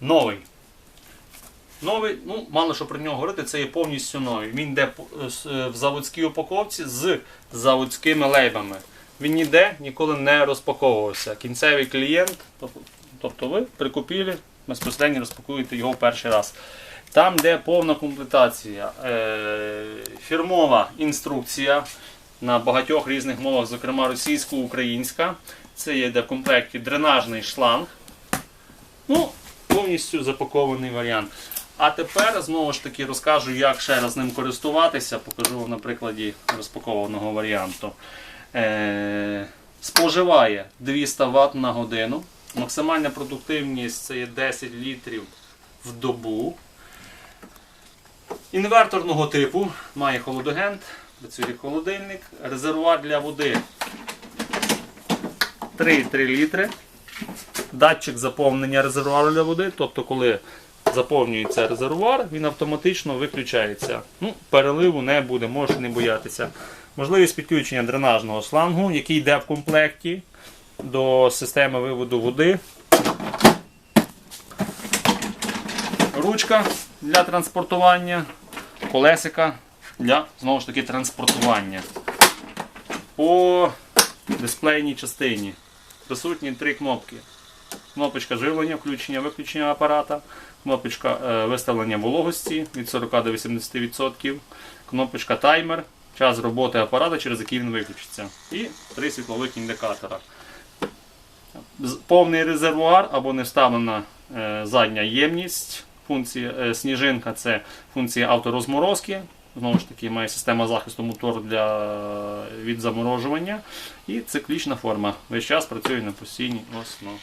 Новий. Новий, ну, мало що про нього говорити, це є повністю новий. Він йде з- е, в заводській упаковці з заводськими лейбами. Він ніде ніколи не розпаковувався. Кінцевий клієнт, тобто ви при безпосередньо розпакуєте його в перший раз. Там, де повна комплектація, е, фірмова інструкція на багатьох різних мовах, зокрема російсько-українська. Це є де в комплекті дренажний шланг. Повністю запакований варіант. А тепер знову ж таки розкажу, як ще раз ним користуватися. Покажу вам на прикладі розпакованого варіанту. Е, споживає 200 Вт на годину. Максимальна продуктивність це є 10 літрів в добу. Інверторного типу має холодогент, працює холодильник, резервуар для води 3,3 літри. Датчик заповнення резервуару для води, тобто, коли заповнюється резервуар, він автоматично виключається. Ну, переливу не буде, можете не боятися. Можливість підключення дренажного шлангу, який йде в комплекті до системи виводу води. Ручка для транспортування, колесика для знову ж таки транспортування. По дисплейній частині присутні три кнопки. Кнопочка живлення, включення, виключення апарата, кнопочка е, виставлення вологості від 40 до 80%, кнопочка таймер, час роботи апарата, через який він виключиться. І три світлових індикатора. Повний резервуар або не вставлена е, задня ємність. Функція е, сніжинка це функція авторозморозки. Знову ж таки, має система захисту мотору для, від заморожування. І циклічна форма. Весь час працює на постійній основі.